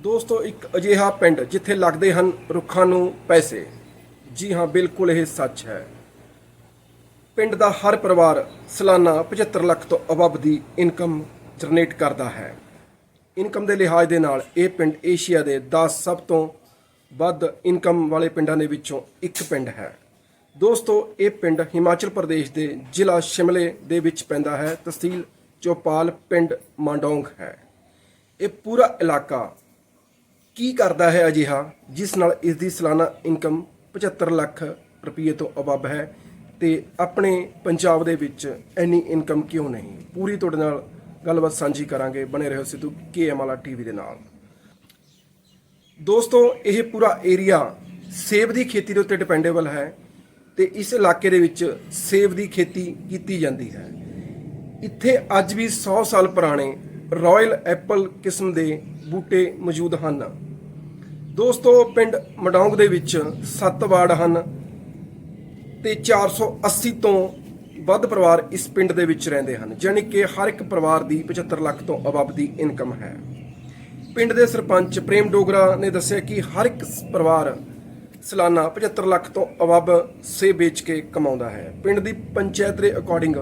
ਦੋਸਤੋ, ਇੱਕ ਅਜਿਹਾ ਪਿੰਡ ਜਿੱਥੇ ਲੱਗਦੇ ਹਨ ਰੁੱਖਾਂ ਨੂੰ ਪੈਸੇ। ਜੀ ਹਾਂ, ਬਿਲਕੁਲ ਇਹ ਸੱਚ ਹੈ। ਪਿੰਡ ਦਾ ਹਰ ਪਰਿਵਾਰ ਸਾਲਾਨਾ 75 ਲੱਖ ਤੋਂ ਅਬਵ ਦੀ ਇਨਕਮ ਜਨਰੇਟ ਕਰਦਾ ਹੈ। ਇਨਕਮ ਦੇ ਲਿਹਾਜ਼ ਦੇ ਨਾਲ ਇਹ ਪਿੰਡ ਏਸ਼ੀਆ ਦੇ 10 ਸਭ ਤੋਂ ਵੱਧ ਇਨਕਮ ਵਾਲੇ ਪਿੰਡਾਂ ਦੇ ਵਿੱਚੋਂ ਇੱਕ ਪਿੰਡ ਹੈ। ਦੋਸਤੋ, ਇਹ ਪਿੰਡ ਹਿਮਾਚਲ ਪ੍ਰਦੇਸ਼ ਦੇ ਜ਼ਿਲ੍ਹਾ ਸ਼ਿਮਲੇ ਦੇ ਵਿੱਚ ਪੈਂਦਾ ਹੈ। ਤਹਿਸੀਲ ਚੋਪਾਲ, ਪਿੰਡ ਮਾਂਡੋਂਗ ਹੈ। ਇਹ ਪੂਰਾ ਇਲਾਕਾ ਕੀ ਕਰਦਾ ਹੈ ਅਜਿਹਾ, ਜਿਸ ਨਾਲ ਇਸ ਦੀ ਸਾਲਾਨਾ ਇਨਕਮ 75 ਲੱਖ ਰੁਪਏ ਤੋਂ ਅਬਵ ਹੈ ਤੇ ਆਪਣੇ ਪੰਜਾਬ ਦੇ ਵਿੱਚ ਇੰਨੀ ਇਨਕਮ ਕਿਉਂ ਨਹੀਂ? ਪੂਰੀ ਤੁਹਾਡੇ ਨਾਲ ਗੱਲਬਾਤ ਸਾਂਝੀ ਕਰਾਂਗੇ। ਬਣੇ ਰਹੋ ਸਿੱਧੂ ਕੇਐਮ ਵਾਲਾ ਟੀਵੀ ਦੇ ਨਾਲ। ਦੋਸਤੋ, ਇਹ ਪੂਰਾ ਏਰੀਆ ਸੇਬ ਦੀ ਖੇਤੀ ਦੇ ਉੱਤੇ ਡਿਪੈਂਡੇਬਲ ਹੈ ਤੇ ਇਸ ਇਲਾਕੇ ਦੇ ਵਿੱਚ ਸੇਬ ਦੀ ਖੇਤੀ ਕੀਤੀ ਜਾਂਦੀ ਹੈ। ਇੱਥੇ ਅੱਜ ਵੀ 100 ਸਾਲ ਪੁਰਾਣੇ ਰਾਇਲ ਐਪਲ ਕਿਸਮ ਦੇ ਬੂਟੇ ਮੌਜੂਦ ਹਨ। ਦੋਸਤੋ, ਪਿੰਡ ਮਡੌਂਗ ਦੇ ਵਿੱਚ 7 ਵਾਰਡ ਹਨ ਤੇ 480 ਤੋਂ ਵੱਧ ਪਰਿਵਾਰ ਇਸ ਪਿੰਡ ਦੇ ਵਿੱਚ ਰਹਿੰਦੇ ਹਨ। ਜਾਣੀ ਕਿ ਹਰ ਇੱਕ ਪਰਿਵਾਰ ਦੀ 75 ਲੱਖ ਤੋਂ ਅਬਵ ਦੀ ਇਨਕਮ ਹੈ। ਪਿੰਡ ਦੇ ਸਰਪੰਚ ਪ੍ਰੇਮ ਡੋਗਰਾ ਨੇ ਦੱਸਿਆ ਕਿ ਹਰ ਇੱਕ ਪਰਿਵਾਰ ਸਾਲਾਨਾ 75 ਲੱਖ ਤੋਂ ਅਬਵ ਸੇ ਵੇਚ ਕੇ ਕਮਾਉਂਦਾ ਹੈ। ਪਿੰਡ ਦੀ ਪੰਚਾਇਤ ਦੇ ਅਕੋਰਡਿੰਗ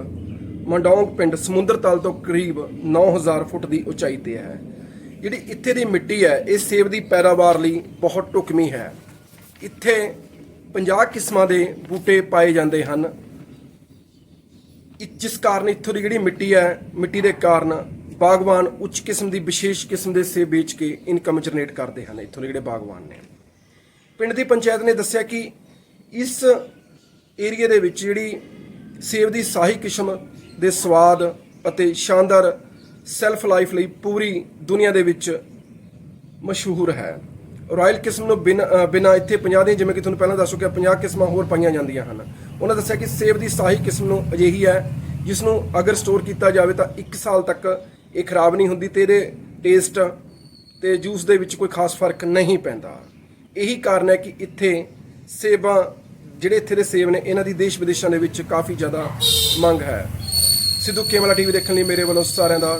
ਮੰਡੌਂਗ ਪਿੰਡ ਸਮੁੰਦਰ ਤਲ ਤੋਂ ਕਰੀਬ 9000 ਫੁੱਟ ਦੀ ਉਚਾਈ ਤੇ ਹੈ। ਜਿਹੜੀ ਇੱਥੇ ਦੀ ਮਿੱਟੀ ਹੈ, ਇਹ ਸੇਬ ਦੀ ਪੈਦਾਵਾਰ ਲਈ ਬਹੁਤ ਢੁਕਵੀਂ ਹੈ। ਇੱਥੇ 50 ਕਿਸਮਾਂ ਦੇ ਬੂਟੇ ਪਾਏ ਜਾਂਦੇ ਹਨ। ਜਿਸ ਕਾਰਨ ਇੱਥੋਂ ਦੀ ਜਿਹੜੀ ਮਿੱਟੀ ਹੈ, ਮਿੱਟੀ ਦੇ ਕਾਰਨ ਬਾਗਵਾਨ ਉੱਚ ਕਿਸਮ ਦੀ, ਵਿਸ਼ੇਸ਼ ਕਿਸਮ ਦੇ ਸੇਬ ਵੇਚ ਕੇ ਇਨਕਮ ਜਨਰੇਟ ਕਰਦੇ ਹਨ ਇੱਥੋਂ ਦੇ ਜਿਹੜੇ ਬਾਗਵਾਨ ਨੇ। ਪਿੰਡ ਦੀ ਪੰਚਾਇਤ ਨੇ ਦੱਸਿਆ ਕਿ ਇਸ ਏਰੀਆ ਦੇ ਵਿੱਚ ਜਿਹੜੀ ਸੇਬ ਦੀ ਸਾਹੀ ਕਿਸਮ ਦੇ ਸਵਾਦ ਅਤੇ ਸ਼ਾਨਦਾਰ ਸੈਲਫ ਲਾਈਫ ਲਈ ਪੂਰੀ ਦੁਨੀਆ ਦੇ ਵਿੱਚ ਮਸ਼ਹੂਰ ਹੈ। ਰਾਇਲ ਕਿਸਮ ਨੂੰ ਬਿਨ ਬਿਨਾਂ ਇੱਥੇ 50 ਦੀਆਂ, ਜਿਵੇਂ ਕਿ ਤੁਹਾਨੂੰ ਪਹਿਲਾਂ ਦੱਸ ਚੁੱਕਿਆ 50 ਕਿਸਮਾਂ ਹੋਰ ਪਾਈਆਂ ਜਾਂਦੀਆਂ ਹਨ। ਉਹਨਾਂ ਦੱਸਿਆ ਕਿ ਸੇਬ ਦੀ ਸਾਹੀ ਕਿਸਮ ਨੂੰ ਅਜਿਹੀ ਹੈ, ਜਿਸ ਨੂੰ ਅਗਰ ਸਟੋਰ ਕੀਤਾ ਜਾਵੇ ਤਾਂ 1 ਸਾਲ ਤੱਕ ਇਹ ਖਰਾਬ ਨਹੀਂ ਹੁੰਦੀ ਤੇ ਇਹਦੇ ਟੇਸਟ ਤੇ ਜੂਸ ਦੇ ਵਿੱਚ ਕੋਈ ਖਾਸ ਫ਼ਰਕ ਨਹੀਂ ਪੈਂਦਾ। ਇਹੀ ਕਾਰਨ ਹੈ ਕਿ ਇੱਥੇ ਸੇਬਾਂ, ਜਿਹੜੇ ਇੱਥੇ ਦੇ ਸੇਬ ਨੇ, ਇਹਨਾਂ ਦੀ ਦੇਸ਼ ਵਿਦੇਸ਼ਾਂ ਦੇ ਵਿੱਚ ਕਾਫੀ ਜ਼ਿਆਦਾ ਮੰਗ ਹੈ। ਸਿੱਧੂ ਕੇਮਲਾ ਟੀਵੀ ਦੇਖਣ ਲਈ ਮੇਰੇ ਵੱਲੋਂ ਸਾਰਿਆਂ ਦਾ